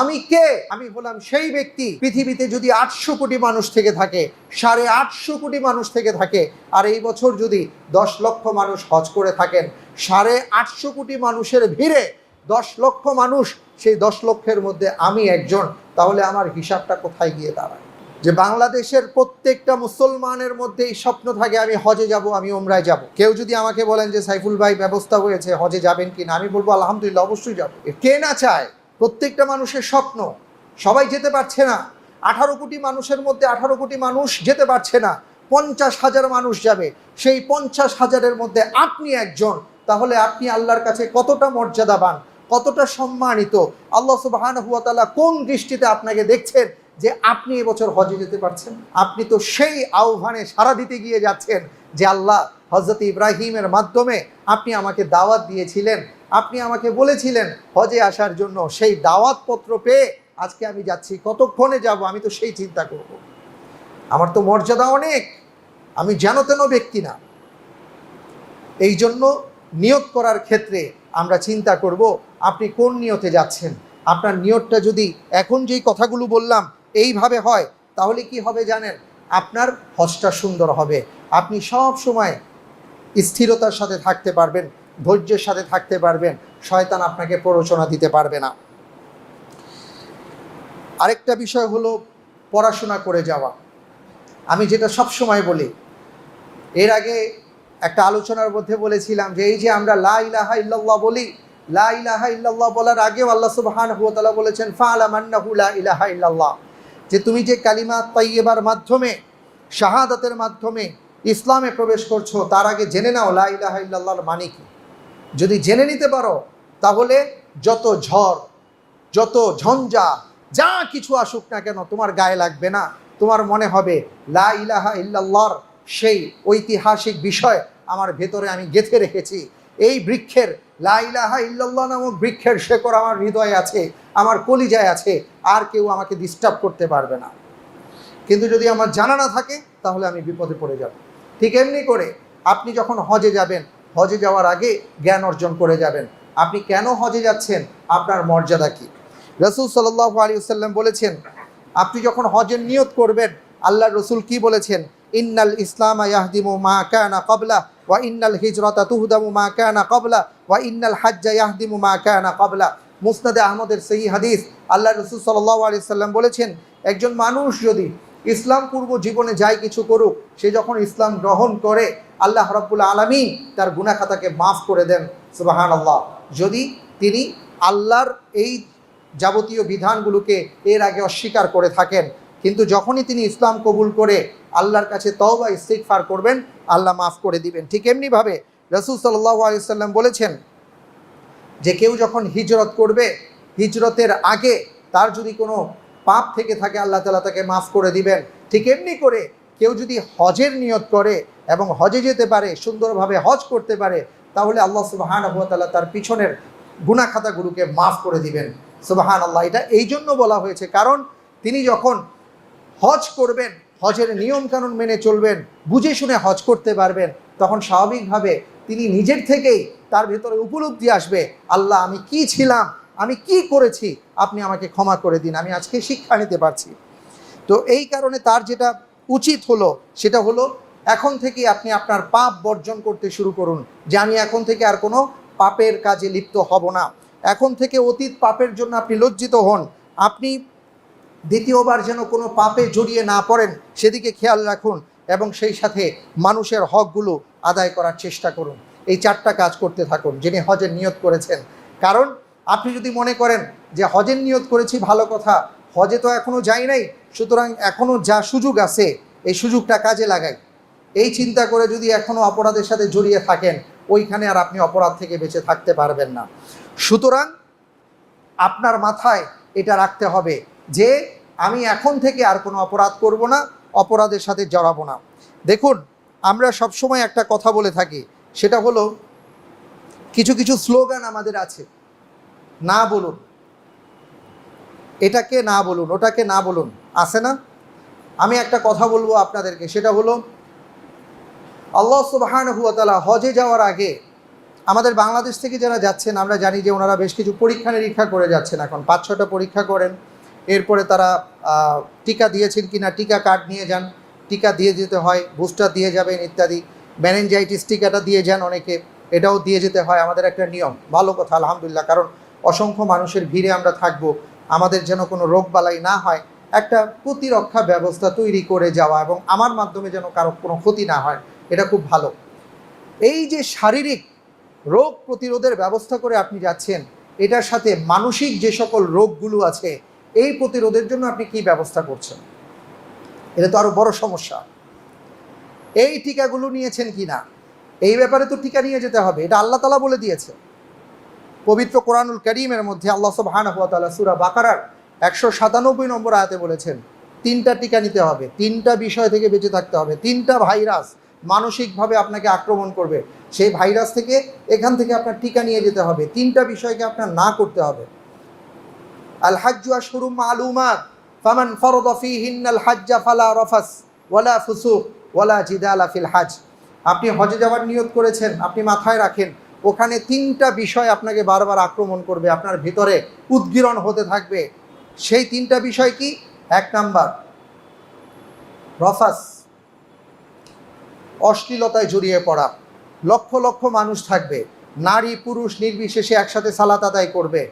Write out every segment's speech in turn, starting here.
আমি কে? আমি হলাম সেই ব্যক্তি। পৃথিবীতে যদি আটশো কোটি মানুষ থেকে থাকে, সাড়ে আটশো কোটি মানুষ থেকে থাকে, আর এই বছর যদি দশ লক্ষ মানুষ হজ করে থাকেন, সাড়ে আটশো কোটি মানুষের ভিড়ে দশ লক্ষ মানুষ, সেই দশ লক্ষের মধ্যে আমি একজন, তাহলে আমার হিসাবটা কোথায় গিয়ে দাঁড়ায়? যে বাংলাদেশের প্রত্যেকটা মুসলমানের মধ্যে এই স্বপ্ন থাকে, আমি হজে যাব, আমি ওমরায় যাব। কেউ যদি আমাকে বলেন যে সাইফুল ভাই ব্যবস্থা হয়েছে, হজে যাবেন কি না আমি বলব আলহামদুলিল্লাহ, অবশ্যই যাব। কে না চায়? প্রত্যেকটা মানুষের স্বপ্ন। সবাই যেতে পারছে না। আঠারো কোটি মানুষের মধ্যে আঠারো কোটি মানুষ যেতে পারছে না। পঞ্চাশ হাজার মানুষ যাবে। সেই পঞ্চাশ হাজারের মধ্যে আপনি একজন। তাহলে আপনি আল্লাহর কাছে কতটা মর্যাদাবান, কতটা সম্মানিত? আল্লাহ সুবাহান হুয়া তাআলা কোন দৃষ্টিতে আপনাকে দেখছেন যে আপনি এবছর হজে যেতে পারছেন? আপনি তো সেই আহ্বানে সাড়া দিতে গিয়ে যাচ্ছেন যে আল্লাহ হজরত ইব্রাহিমের মাধ্যমে আপনি আমাকে দাওয়াত দিয়েছিলেন। আপনি আমাকে বলেছিলেন হজে আসার জন্য সেই দাওয়াতপত্র পেয়ে আজকে আমি যাচ্ছি, কতক্ষণে যাব আমি তো সেই চিন্তা করব। আমার তো মর্যাদা অনেক, আমি যেন তেন ব্যক্তি না। এই জন্য নিয়ত করার ক্ষেত্রে আমরা চিন্তা করব, আপনি কোন নিয়তে যাচ্ছেন? আপনার নিয়তটা যদি এখন যেই কথাগুলো বললাম এইভাবে হয়, তাহলে কি হবে জানেন? আপনার হজটা সুন্দর হবে। আপনি সব সময় স্থিরতার সাথে থাকতে পারবেন। ধৈর্যের সাথে থাকতে পারবেন, শয়তান আপনাকে প্ররোচনা দিতে পারবে না। আরেকটা বিষয় হলো পড়াশোনা করে যাওয়া। আমি যেটা সব সময় বলি, এর আগে একটা আলোচনার মধ্যে বলেছিলাম যে এই যে আমরা লা ইলাহা ইল্লাল্লাহ বলি, লা ইলাহা ইল্লাল্লাহ বলার আগেও আল্লাহ সুবহানাহু ওয়া তাআলা বলেছেন ফাআলাম আন্নাহু লা ইলাহা ইল্লাল্লাহ। যে তুমি যে কালিমা তাইয়্যিবার মাধ্যমে, শাহাদাতের মাধ্যমে ইসলামে প্রবেশ করছ, তার আগে জেনে নাও লা ইলাহা ইল্লাল্লাহর মানে কি। যদি জেনে নিতে পারো, তাহলে যত ঝড়, যত ঝঞ্ঝা, যা কিছু আসুক না কেন, তোমার গায়ে লাগবে না। তোমার মনে হবে, লা ইলাহা ইল্লাল্লাহর সেই ঐতিহাসিক বিষয় আমার ভেতরে আমি গেঁথে রেখেছি। এই বৃক্ষের, লা ইলাহা ইল্লাল্লাহ নামক বৃক্ষের শেকড় আমার হৃদয়ে আছে, আমার কলিজায় আছে, আর কেউ আমাকে ডিস্টার্ব করতে পারবে না। কিন্তু যদি আমার জানা না থাকে, তাহলে আমি বিপদে পড়ে যাব। ঠিক এমনি করে, আপনি যখন হজে যাবেন হজে যাওয়ার আগে জ্ঞান অর্জন করে যাবেন। আপনি কেন হজে যাচ্ছেন? আপনার মর্যাদা কি? রসুল সাল্লাহ আলী সাল্লাম বলেছেন, আপনি যখন হজের নিয়ত করবেন আল্লাহ রসুল কি বলেছেন? ইন্নাল ইসলাম ইয়াহদিমু মা কানা কবলা ওয়া ইন্নাল হিজরতা তুহদামু মা কানা কবলা ওয়া ইন্নাল হাজ্জা ইয়াহদিমু মা কানা কবলা মুসনাদে আহমদের সেই হাদিস আল্লাহ রসুল সাল্লাহ আলি সাল্লাম বলেছেন, একজন মানুষ যদি ইসলাম পূর্ব জীবনে যাই কিছু করুক, সে যখন ইসলাম গ্রহণ করে, আল্লাহ রব্বুল আলমী তার গুনাখাতাকে মাফ করে দেন সুবাহান আল্লাহ যদি তিনি আল্লাহর এই যাবতীয় বিধানগুলোকে এর আগে অস্বীকার করে থাকেন, কিন্তু যখনই তিনি ইসলাম কবুল করে আল্লাহর কাছে তওবা, ইস্তিগফার করবেন, আল্লাহ মাফ করে দিবেন। ঠিক এমনিভাবে রসুল সাল্লাহ আলিয়াল্লাম বলেছেন যে কেউ যখন হিজরত করবে, হিজরতের আগে তার যদি কোনো পাপ থেকে থাকে, আল্লাহ তালা তাকে মাফ করে দিবেন। ঠিক এমনি করে কেউ যদি হজের নিয়ত করে এবং হজে যেতে পারে, সুন্দরভাবে হজ করতে পারে, তাহলে আল্লাহ সুবাহান তাআলা তার পিছনের গুনাখাতাগুলোকে মাফ করে দিবেন। সুবাহান আল্লাহ এটা এই জন্য বলা হয়েছে। কারণ তিনি যখন হজ করবেন, হজের নিয়মকানুন মেনে চলবেন, বুঝে শুনে হজ করতে পারবেন, তখন স্বাভাবিকভাবে তিনি নিজের থেকেই তার ভেতরে উপলব্ধি আসবে, আল্লাহ আমি কি ছিলাম আমি কি করেছি? আপনি আমাকে ক্ষমা করে দিন, আমি আজকে শিক্ষা নিতে পারছি। তো এই কারণে তার যেটা উচিত হলো, সেটা হলো এখন থেকে আপনি আপনার পাপ বর্জন করতে শুরু করুন, যে আমি এখন থেকে আর কোনো পাপের কাজে লিপ্ত হব না। এখন থেকে অতীত পাপের জন্য আপনি লজ্জিত হন। আপনি দ্বিতীয়বার যেন কোনো পাপে জড়িয়ে না পড়েন, সেদিকে খেয়াল রাখুন এবং সেই সাথে মানুষের হকগুলো আদায় করার চেষ্টা করুন। এই চারটা কাজ করতে থাকুন, যিনি হজের নিয়ত করেছেন। কারণ আপনি যদি মনে করেন যে হজের নিয়ত করেছি, ভালো কথা, হজে তো এখনও যাই নাই, সুতরাং এখনও যা সুযোগ আছে, এই সুযোগটা কাজে লাগাই। এই চিন্তা করে যদি এখনও অপরাধের সাথে জড়িয়ে থাকেন, ওইখানে আর আপনি অপরাধ থেকে বেঁচে থাকতে পারবেন না। সুতরাং আপনার মাথায় এটা রাখতে হবে যে, আমি এখন থেকে আর কোনো অপরাধ করব না, অপরাধের সাথে জড়াবো না। দেখুন, আমরা সবসময় একটা কথা বলে থাকি, সেটা হলো, কিছু কিছু স্লোগান আমাদের আছে। না বলুন। এটাকে না বলুন, ওটাকে না বলুন। আছে না? আমি একটা কথা বলব আপনাদেরকে, সেটা হলো, আল্লাহ সুবাহান হুয়া তালা হজে যাওয়ার আগে আমাদের বাংলাদেশ থেকে যারা যাচ্ছেন, আমরা জানি যে ওনারা বেশ কিছু পরীক্ষা নিরীক্ষা করে যাচ্ছেন এখন। পাঁচ ছটা পরীক্ষা করেন। এরপরে তারা টিকা দিয়েছেন কি না টিকা কার্ড নিয়ে যান। টিকা দিয়ে যেতে হয়, বুস্টার দিয়ে যাবেন ইত্যাদি। ম্যানেঞ্জাইটিস টিকাটা দিয়ে যান অনেকে। এটাও দিয়ে যেতে হয়। আমাদের একটা নিয়ম। ভালো কথা, আলহামদুলিল্লাহ। কারণ অসংখ্য মানুষের ভিড়ে আমরা থাকব, আমাদের যেন কোনো রোগ বালাই না হয়, একটা প্রতিরক্ষা ব্যবস্থা তৈরি করে যাওয়া এবং আমার মাধ্যমে যেন কারও কোনো ক্ষতি না হয়, এটা খুব ভালো। এই যে শারীরিক রোগ প্রতিরোধের ব্যবস্থা করে আপনি যাচ্ছেন, এটার সাথে মানসিক যে সকল রোগগুলো আছে, এই প্রতিরোধের জন্য আপনি কি ব্যবস্থা করছেন? এটা তো আরও বড় সমস্যা। এই টিকাগুলো নিয়েছেন কি না এই ব্যাপারে তো টিকা নিয়ে যেতে হবে, এটা আল্লাহ তালা বলে দিয়েছে। পবিত্র কোরআনুল করিমের মধ্যে আল্লাহ সুবহানাহু ওয়া তাআলা সূরা বাকারার একশো সাতানব্বই নম্বর আয়াতে বলেছেন, তিনটা টিকা নিতে হবে, তিনটা বিষয় থেকে বেঁচে থাকতে হবে, তিনটা ভাইরাস মানসিকভাবে আপনাকে আক্রমণ করবে, সেই ভাইরাস থেকে এখান থেকে আপনার টিকা নিয়ে যেতে হবে, তিনটা বিষয়কে আপনার না করতে হবে। আল হাজ্জু আশহুরুম মালুমাত, ফামান ফারাদা ফীহিন্নাল হাজ্জা ফালা রাফাস ওয়ালা ফুসুক ওয়ালা জিদালা ফিল হাজ। আপনি হজে যাওয়ার নিয়ত করেছেন, আপনি মাথায় রাখেন ওখানে তিনটা বিষয় আপনাকে বারবার আক্রমণ করবে, আপনার ভিতরে উদ্গীরণ হতে থাকবে। সেই তিনটা বিষয় কি? এক নাম্বার, রফাস, অশ্লীলতায় জড়িয়ে পড়া। লক্ষ লক্ষ মানুষ থাকবে, নারী, পুরুষ নির্বিশেষে একসাথে সালাত আদায় করবে।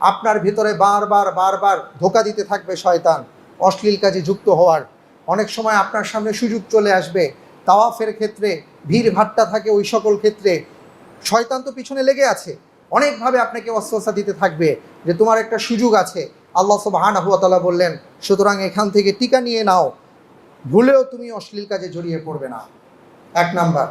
আপনার ভিতরে বারবার বারবার ধোকা দিতে থাকবে শয়তান, অশ্লীল কাজে যুক্ত হওয়ার। অনেক সময় আপনার সামনে সুযোগ চলে আসবে, তাওয়াফের ক্ষেত্রে, ভিড় ভাট্টা থাকে ওই সকল ক্ষেত্রে। শয়তান তো পিছনে লেগে আছে। অনেকভাবে আপনাকে অস্ত্রসা দিতে থাকবে যে তোমার একটা সুযোগ আছে। আল্লাহ সুবহানাহু ওয়া তাআলা বললেন, সুতরাং এখান থেকে টিকা নিয়ে নাও। ভুলেও তুমি অশ্লীল কাজে জড়িয়ে পড়বে না। এক নাম্বার।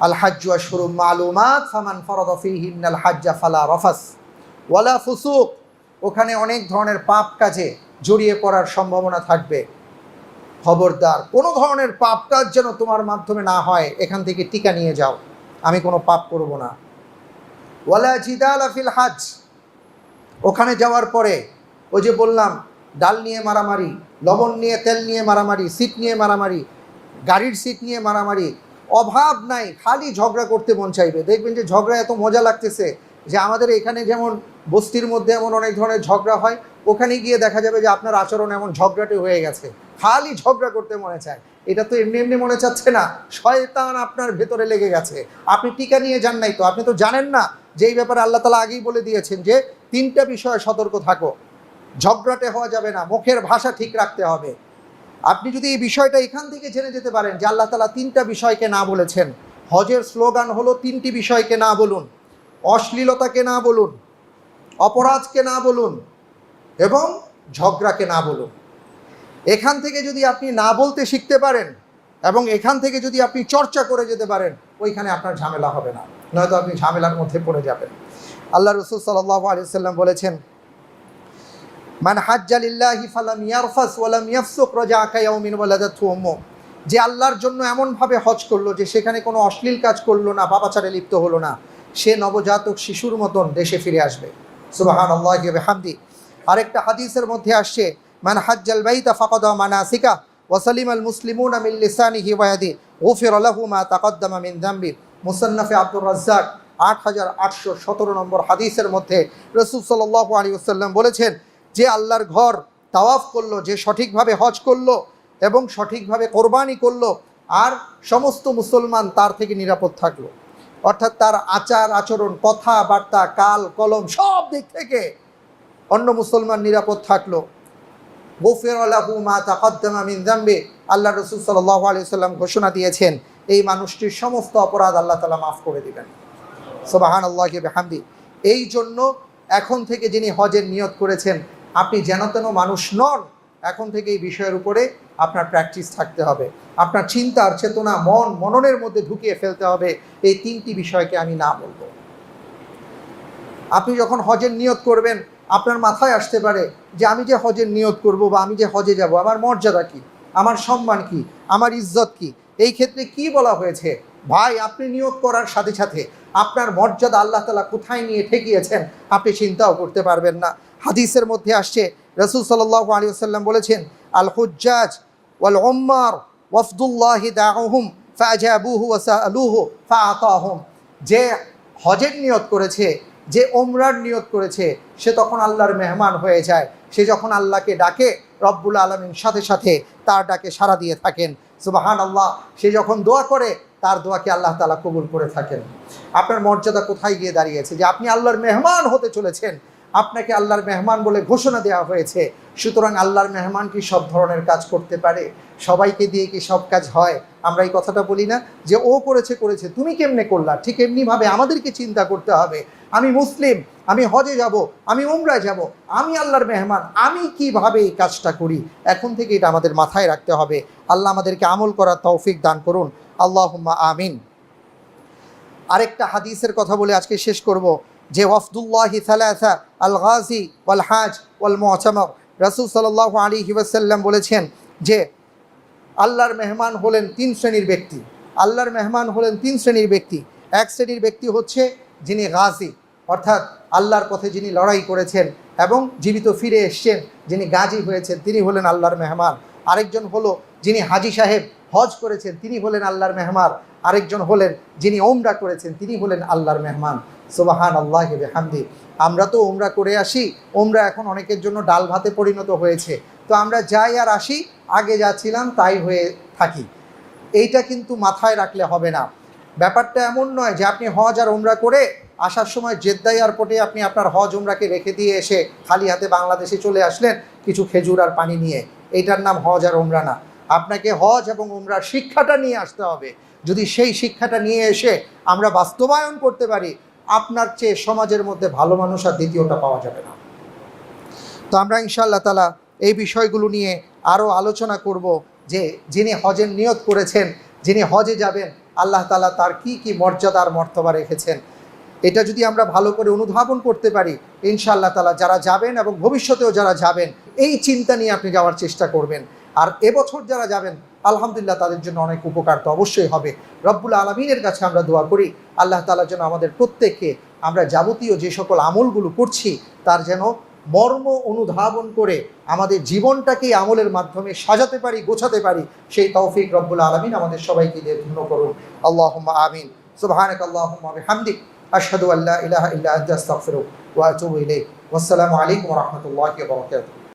আল হাজ্জু আশহুরুম মালুমাত ফামান ফীহিন্নাল হাজ্জা ফালা রাফাস ওয়ালা ফুসুক। ওখানে অনেক ধরনের পাপ কাজে জড়িয়ে পড়ার সম্ভাবনা থাকবে। খবরদার। কোনো ধরনের পাপ কাজ যেন তোমার মাধ্যমে না হয়, এখান থেকে টিকা নিয়ে যাও। আমি কোনো পাপ করব না। ওয়ালা জিদাল আফিল হাজ। ওখানে যাওয়ার পরে, ওই যে বললাম, ডাল নিয়ে মারামারি, লবণ নিয়ে তেল নিয়ে মারামারি সিট নিয়ে মারামারি, গাড়ির সিট নিয়ে মারামারি, অভাব নাই, খালি ঝগড়া করতে মন চাইবে। দেখবেন যে ঝগড়া এত মজা লাগতেছে যে আমাদের এখানে যেমন বস্তির মধ্যে এমন অনেক ধরনের ঝগড়া হয়, ওখানে গিয়ে দেখা যাবে যে আপনার আচরণ এমন ঝগড়াটে হয়ে গেছে। খালি ঝগড়া করতে মনে চায়। এটা তো এমনি এমনি মনে চাচ্ছে না। শয়তান আপনার ভেতরে লেগে গেছে। আপনি টিকা নিয়ে যান নাই তো। আপনি তো জানেন না যে এই ব্যাপারে আল্লাহ তালা আগেই বলে দিয়েছেন যে তিনটা বিষয়ে সতর্ক থাকো। ঝগড়াটে হওয়া যাবে না। মুখের ভাষা ঠিক রাখতে হবে। আপনি যদি এই বিষয়টা এখান থেকে জেনে যেতে পারেন যে আল্লাহ তালা তিনটা বিষয়কে না বলেছেন, হজের স্লোগান হলো তিনটি বিষয়কে না বলুন, অশ্লীলতাকে না বলুন, অপরাধকে না বলুন এবং ঝগড়াকে না বলুন। এখান থেকে যদি আপনি না বলতে শিখতে পারেন এবং এখান থেকে যদি আপনি চর্চা করে যেতে পারেন, ওইখানে আপনার ঝামেলা হবে না। নয়তো আপনি ঝামেলার মধ্যে পড়ে যাবেন। আল্লাহ রসুল সাল্লাহ আলিয়াল্লাম বলেছেন, মান হাজ্জালিল্লাহি যে আল্লাহর জন্য এমনভাবে হজ করল যে সেখানে কোনো অশ্লীল কাজ করল না বাবাচারে লিপ্ত হলো না, সে নবজাতক শিশুর মতন দেশে ফিরে আসবে। সুবাহান আল্লাহ হামদি আরেকটা হাদিসের মধ্যে আসছে মান হাজ্জাল বাইতা ফাকাদা মানাসিকা ওয়াসালিম আল মুসলিমুন মিন লিসানিহি ওয়া ইয়াদি। গুফির লাহু মা তাকদ্দামা মিন যামবি মুসান্নাফে আব্দুর রাজ্জাক, আট হাজার আটশো সতেরো নম্বর হাদিসের মধ্যে রসুল সাল্লাহ আলী ওসাল্লাম বলেছেন, যে আল্লাহর ঘর তাওয়াফ করল, যে সঠিকভাবে হজ করল এবং সঠিকভাবে কোরবানি করল, আর সমস্ত মুসলমান তার থেকে নিরাপদ থাকল। অর্থাৎ তার আচার, আচরণ, কথাবার্তা, কাল, কলম সব দিক থেকে অন্য মুসলমান নিরাপদ থাকল। গফির আলাহু মা তাকদ্দামা মিন যামবি। আল্লাহ রসুল সাল্লাহ আলি সাল্লাম ঘোষণা দিয়েছেন, এই মানুষটির সমস্ত অপরাধ আল্লাহ তালা মাফ করে দিবেন। সোবাহান আল্লাহকে বেহামদি। এই জন্য এখন থেকে যিনি হজের নিয়ত করেছেন, আপনি যেন তেন মানুষ নন, এখন থেকে এই বিষয়ের উপরে আপনার প্র্যাকটিস থাকতে হবে। আপনার চিন্তার চেতনা, মন, মননের মধ্যে ঢুকিয়ে ফেলতে হবে। এই তিনটি বিষয়কে আমি না বলব। আপনি যখন হজের নিয়ত করবেন আপনার মাথায় আসতে পারে যে আমি যে হজের নিয়ত করব বা আমি যে হজে যাব, আমার মর্যাদা কি? আমার সম্মান কি? আমার ইজ্জত কি? এই ক্ষেত্রে কি বলা হয়েছে? ভাই, আপনি নিয়োগ করার সাথে সাথে আপনার মর্যাদা আল্লাহ তালা কোথায় নিয়ে ঠেকিয়েছেন আপনি চিন্তাও করতে পারবেন না। হাদিসের মধ্যে আসছে, রসুল সাল্লাহ আলী আসাল্লাম বলেছেন আল হুজ্জাজ ওয়াল ওম্মার ওয়ফদুল্লাহি দাহুম ফাজাবুহু ওয়াসালুহু ফাআতাহুম। যে হজের নিয়ত করেছে যে ওমরার নিয়ত করেছে, সে তখন আল্লাহর মেহমান হয়ে যায়। সে যখন আল্লাহকে ডাকে, রব্বুল আলমিন সাথে সাথে তার ডাকে সাড়া দিয়ে থাকেন। সুবাহান আল্লাহ সে যখন দোয়া করে, তার দোয়াকে আল্লাহ তালা কবুল করে থাকেন। আপনার মর্যাদা কোথায় গিয়ে দাঁড়িয়েছে? যে আপনি আল্লাহর মেহমান হতে চলেছেন, আপনাকে আল্লাহর মেহমান বলে ঘোষণা দেওয়া হয়েছে। সুতরাং আল্লাহর মেহমান কি সব ধরনের কাজ করতে পারে? সবাইকে দিয়ে কি সব কাজ হয়? আমরা এই কথাটা বলি না যে ও করেছে করেছে, তুমি কেমনে করলা? ঠিক এমনিভাবে আমাদেরকে চিন্তা করতে হবে। আমি মুসলিম, আমি হজে যাব, আমি উমরায় যাব, আমি আল্লাহর মেহমান, আমি কীভাবে এই কাজটা করি? এখন থেকে এটা আমাদের মাথায় রাখতে হবে। আল্লাহ আমাদেরকে আমল করার তৌফিক দান করুন। আল্লাহ আমিন। আরেকটা হাদিসের কথা বলে আজকে শেষ করব। যে ওয়াফদুল্লাহি সালাসা, আল গাজি, ওয়াল হাজ, ওয়াল মোয়াচামক রাসুল সাল্লাহ আলী ওয়াসাল্লাম বলেছেন যে আল্লাহর মেহমান হলেন তিন শ্রেণির ব্যক্তি। আল্লাহর মেহমান হলেন তিন শ্রেণির ব্যক্তি। এক শ্রেণির ব্যক্তি হচ্ছে যিনি গাজী, অর্থাৎ আল্লাহর পথে যিনি লড়াই করেছেন এবং জীবিত ফিরে এসছেন, যিনি গাজী হয়েছেন, তিনি হলেন আল্লাহর মেহমান। আরেকজন হলো যিনি হাজি সাহেব, হজ করেছেন, তিনি হলেন আল্লাহর মেহমান। আরেকজন হলেন যিনি ওমরা করেছেন, তিনি হলেন আল্লাহর মেহমান। সোবাহান আল্লাহ হামদি আমরা তো ওমরা করে আসি ওমরা এখন অনেকের জন্য ডাল ভাতে পরিণত হয়েছে। তো আমরা যাই আর আসি, আগে যা ছিলাম তাই হয়ে থাকি। এইটা কিন্তু মাথায় রাখলে হবে না। ব্যাপারটা এমন নয় যে আপনি হজ আর ওমরা করে আসার সময় জেদ্দা এয়ারপোর্টে আপনি আপনার হজ ওমরাকে রেখে দিয়ে এসে খালি হাতে বাংলাদেশে চলে আসলেন কিছু খেজুর আর পানি নিয়ে। এইটার নাম হজ আর ওমরা না। আপনাকে হজ এবং ওমরার শিক্ষাটা নিয়ে আসতে হবে। যদি সেই শিক্ষাটা নিয়ে এসে আমরা বাস্তবায়ন করতে পারি, আপনার চেয়ে সমাজের মধ্যে ভালো মানুষ আর দ্বিতীয়টা পাওয়া যাবে না। তো আমরা ইনশাআল্লাহ তালা এই বিষয়গুলো নিয়ে আরও আলোচনা করব যে যিনি হজের নিয়ত করেছেন, যিনি হজে যাবেন, আল্লাহ তালা তার কি কি মর্যাদার মর্তবা রেখেছেন। এটা যদি আমরা ভালো করে অনুধাবন করতে পারি, ইনশাআল্লাহ তালা যারা যাবেন এবং ভবিষ্যতেও যারা যাবেন, এই চিন্তা নিয়ে আপনি যাওয়ার চেষ্টা করবেন। আর এবছর যারা যাবেন, আলহামদুলিল্লাহ তাদের জন্য অনেক উপকার তো অবশ্যই হবে। রব্বুল আলমিনের কাছে আমরা দোয়া করি, আল্লাহ তালার জন্য আমাদের প্রত্যেককে আমরা যাবতীয় যে সকল আমলগুলো করছি, তার যেন মর্ম অনুধাবন করে আমাদের জীবনটাকে আমলের মাধ্যমে সাজাতে পারি, গোছাতে পারি, সেই তৌফিক রব্বুল আলমিন আমাদের সবাইকে দিয়ে ধন্য করুন। আল্লাহ আমিন। সুবাহানক আল্লাহুম্মা হামদিক আশহাদু আল্লাহ ইলাহা ইল্লা আস্তাগফিরুক ওয়া আতুবু ইলাইক। ওয়াসসালামু আলাইকুম ওয়া রাহমাতুল্লাহি